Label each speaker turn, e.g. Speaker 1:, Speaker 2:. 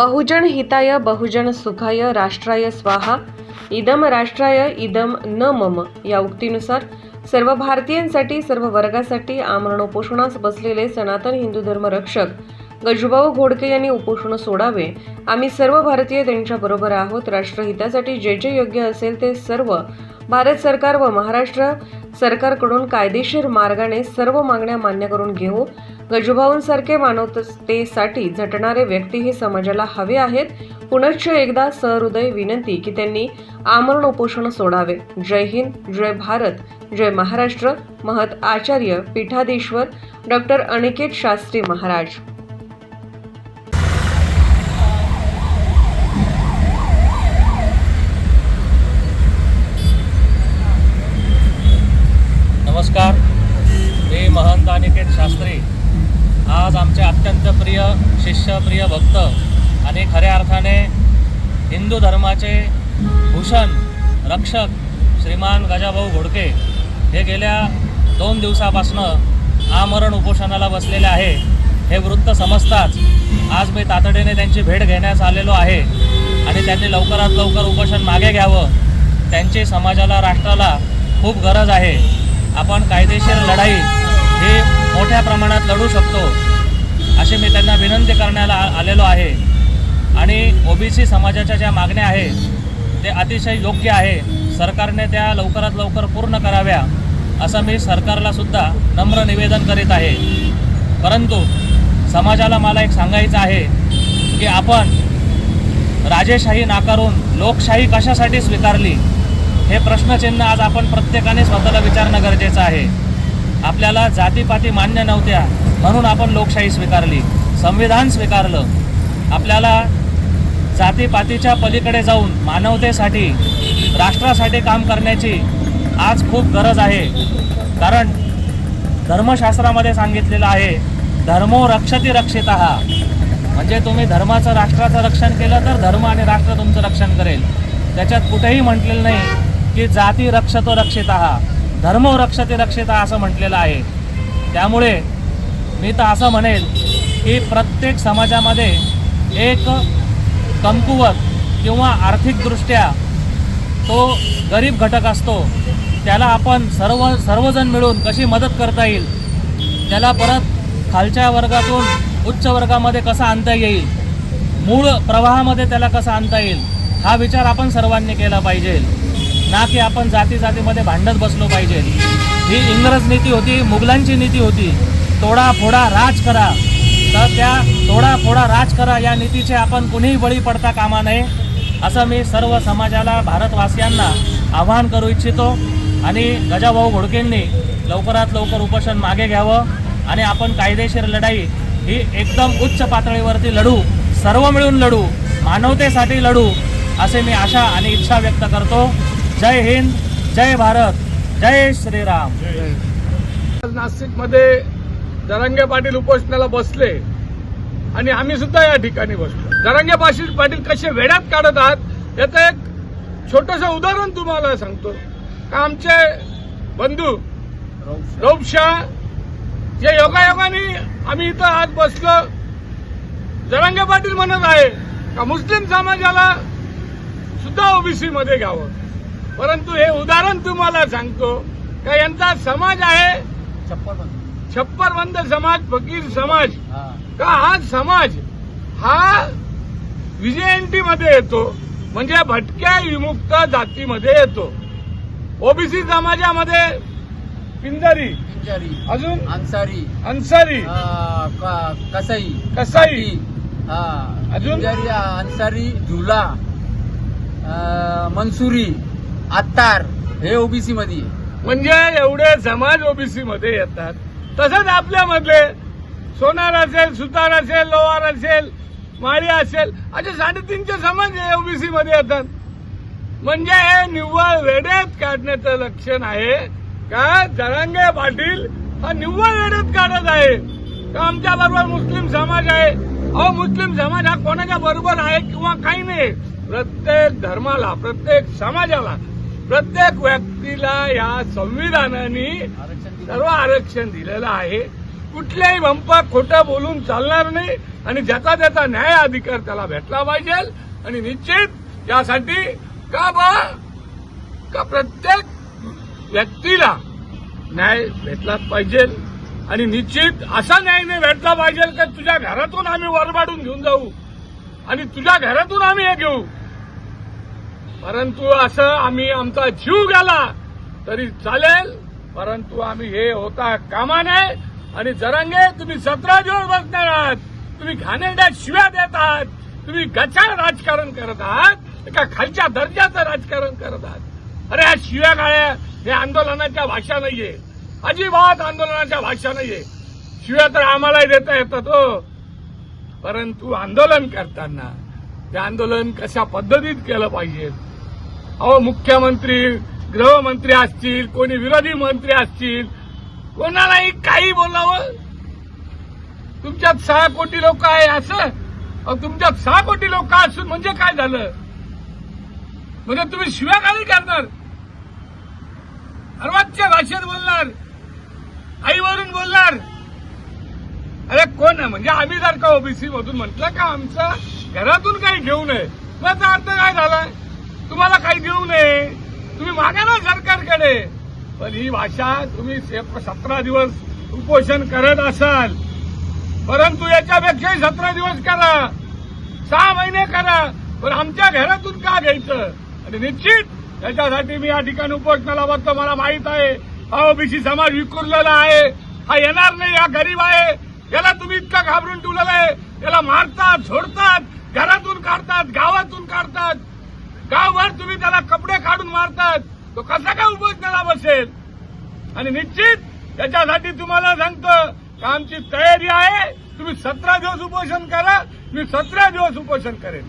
Speaker 1: बहुजन हिताय बहुजन सुखाय राष्ट्राय स्वाहा. इदम राष्ट्राय इदम न मम. या उक्तीनुसार सर्व भारतीयांसाठी सर्व वर्गासाठी आमरण उपोषणास बसलेले सनातन हिंदू धर्म रक्षक गजूभाऊ घोडके यांनी उपोषण सोडावे. आम्ही सर्व भारतीय त्यांच्याबरोबर आहोत. राष्ट्रहितासाठी जे जे योग्य असेल ते सर्व भारत सरकार व महाराष्ट्र सरकारकडून कायदेशीर मार्गाने सर्व मागण्या मान्य करून घेऊ गजूभाऊंसारखे मानवतेसाठी झटणारे व्यक्ती हे समाजाला हवे आहेत. पुनश्च एकदा सहृदय विनंती की त्यांनी आमरण उपोषण सोडावे. जय हिंद जय भारत जय महाराष्ट्र. महत आचार्य पीठाधीश्वर डॉक्टर अनिकेत शास्त्री महाराज.
Speaker 2: नमस्कार. मी महंत अनिकेत शास्त्री. आज आमचे अत्यंत प्रिय शिष्य प्रिय भक्त आणि खऱ्या अर्थाने हिंदू धर्माचे भूषण रक्षक श्रीमान गजाभाऊ घोडके हे गेल्या दोन दिवसापासनं आमरण उपोषणाला बसलेले आहे. हे वृत्त समजताच आज मी तातडीने त्यांची भेट घेण्यास आलेलो आहे आणि त्यांनी लवकरात लवकर उपोषण मागे घ्यावं. त्यांची समाजाला राष्ट्राला खूप गरज आहे. आपण कायदेशीर लढाई ही मोठ्या प्रमाणात लढू शकतो अशी मी त्यांना विनंती करण्याला आलेलो आहे. आणि ओबीसी समाजाच्या ज्या मागण्या आहेत ते अतिशय योग्य आहे. सरकारने त्या लवकरात लवकर पूर्ण कराव्या असं मी सरकारला सुद्धा नम्र निवेदन करीत आहे. परंतु समाजाला मला एक सांगायचं आहे की आपण राजेशाही नाकारून लोकशाही कशासाठी स्वीकारली हे प्रश्नचिन्ह आज आपण प्रत्येकाने स्वतःला विचारणं गरजेचं आहे. आपल्याला जातीपाती मान्य नव्हत्या म्हणून आपण लोकशाही स्वीकारली. संविधान स्वीकारलं. आपल्याला जातीपातीच्या पलीकडे जाऊन मानवतेसाठी राष्ट्रासाठी काम करण्याची आज खूप गरज आहे. कारण धर्मशास्त्रामध्ये सांगितलेलं आहे धर्मो रक्षती रक्षित. म्हणजे तुम्ही धर्माचं राष्ट्राचं रक्षण केलं तर धर्म आणि राष्ट्र तुमचं रक्षण करेल. त्याच्यात कुठेही म्हटलेलं नाही की जाती रक्षतो रक्षित. धर्म रक्षते रक्षित असं म्हटलेलं आहे. त्यामुळे मी तर असं म्हणेल की प्रत्येक समाजामध्ये एक कमकुवत किंवा आर्थिकदृष्ट्या तो गरीब घटक असतो. त्याला आपण सर्व सर्वजण मिळून कशी मदत करता येईल? त्याला परत खालच्या वर्गातून उच्च वर्गामध्ये कसा आणता येईल? मूळ प्रवाहामध्ये त्याला कसा आणता येईल? हा विचार आपण सर्वांनी केला पाहिजे. ना की आपण जाती जातीमध्ये भांडत बसलो पाहिजे. ही इंग्रज नीती होती मुघलांची नीती होती. तोडा फोडा राज करा. तर त्या तोडा फोडा राज करा या नीतीचे आपण कुणीही बळी पडता कामा नये असं मी सर्व समाजाला भारतवासियांना आवाहन करू इच्छितो. आणि गजाभाऊ घोडकेंनी लवकरात लवकर उपोषण मागे घ्यावं. आणि आपण कायदेशीर लढाई ही एकदम उच्च पातळीवरती लढू सर्व मिळून लढू मानवतेसाठी लढू असे मी आशा आणि इच्छा व्यक्त करतो. जय हिंद जय भारत जय श्रीराम.
Speaker 3: नाशिकमध्ये जरांगे पाटील उपोषणाला बसले आणि आम्ही सुद्धा या ठिकाणी बसलो. जरांगे पाटील पाटील कसे वेड्यात काढत आहात याचं एक छोटस उदाहरण तुम्हाला सांगतो. का आमचे बंधू रौपशाह जे योगायोगाने आम्ही इथं आज बसलो जरंगे पाटील म्हणत आहे का मुस्लिम समाजाला सुद्धा ओबीसी मध्ये घ्यावं. परंतु हे उदाहरण तुम्हाला सांगतो का यांचा समाज आहे छप्पर बंद समाज फकीर समाज. का हा समाज हा व्हीजेएनटी मध्ये येतो म्हणजे भटक्या विमुक्त जातीमध्ये येतो. ओबीसी समाजामध्ये पिंजारी अजून
Speaker 4: अन्सारी
Speaker 3: अन्सारी.
Speaker 4: कसाई
Speaker 3: कसाई.
Speaker 4: हा
Speaker 3: अजून?
Speaker 4: अन्सारी झुला मनसुरी आत्तार. हे ओबीसी मध्ये.
Speaker 3: म्हणजे एवढे समाज ओबीसी मध्ये येतात. तसंच आपल्यामधले सोनार असेल सुतार असेल लोहार असेल माळी असेल असे साडेतीनशे समाज ओबीसी मध्ये येतात. म्हणजे हे निव्वळ वेड्यात काढण्याचं लक्षण आहे का? जरांगे पाटील हा निव्वळ वेड्यात काढत आहे. का आमच्या बरोबर मुस्लिम समाज आहे? अहो मुस्लिम समाज हा कोणाच्या बरोबर आहे किंवा काही नाही. प्रत्येक धर्माला प्रत्येक समाजाला प्रत्येक व्यक्तीला या संविधानाने
Speaker 4: आरक्षण
Speaker 3: सर्व आरक्षण दिलेलं आहे. कुठल्याही मंपा खोटं बोलून चालणार नाही आणि ज्याचा त्याचा न्याय अधिकार त्याला भेटला पाहिजे. आणि निश्चित यासाठी का बा? का प्रत्येक व्यक्तीला न्याय भेटलाच पाहिजे? आणि निश्चित असा न्याय नाही भेटला पाहिजे का तुझ्या घरातून आम्ही वरबाडून घेऊन जाऊ? आणि तुझ्या घरातून आम्ही हे घेऊ? परंतु असं आम्ही आमचा जीव गेला तरी चालेल परंतु आम्ही हे होता कामा नये आणि जरांगे तुम्ही सतरा दिवस बसणार आहात तुम्ही घाणेरड्या शिव्या देत आहात तुम्ही गचाळ राजकारण करत आहात एका खालच्या दर्जाचं राजकारण करत आहात. अरे ह्या शिव्या गाळ्या हे आंदोलनाच्या भाषा नाहीये. अजिबात आंदोलनाच्या भाषा नाहीये. शिव्या तर आम्हालाही देता येतात हो. परंतु आंदोलन करताना ते आंदोलन कशा पद्धतीत केलं पाहिजे अहो मुख्यमंत्री गृहमंत्री असतील कोणी विरोधी मंत्री असतील कोणालाही काही बोलावं. तुमच्यात सहा कोटी लोक आहे असं? अहो तुमच्यात सहा कोटी लोक असून म्हणजे काय झालं? म्हणजे तुम्ही शिव्या खाली करणार. अर्वाच्या भाषेत बोलणार. आईवरून बोलणार. अरे कोण आहे? म्हणजे आम्ही जर का ओबीसी मधून म्हटलं का आमचं? घरातून काही घेऊ नये. याचा अर्थ काय झालाय? तुम्हाला काही देऊ नये. तुम्ही मागा ना सरकारकडे. पण ही भाषा तुम्ही सतरा दिवस उपोषण करत असाल परंतु याच्यापेक्षाही सतरा दिवस करा. सहा महिने करा. पण आमच्या घरातून का घ्यायचं? आणि निश्चित त्याच्यासाठी मी या ठिकाणी उपोषणाला बसतो मला माहीत आहे हा ओबीसी समाज विखुरलेला आहे. हा येणार नाही हा गरीब आहे. याला तुम्ही इतका घाबरून ठेवलेला आहे. याला मारतात झोडतात घरातून काढतात गावातून काढतात. गावभर तुम्ही त्याला कपडे काढून मारतात. तो कसा काय उपोषणाला बसेल? आणि निश्चित त्याच्यासाठी तुम्हाला सांगतो का आमची तयारी आहे तुम्ही सतरा दिवस उपोषण करा मी सतरा दिवस उपोषण करेन.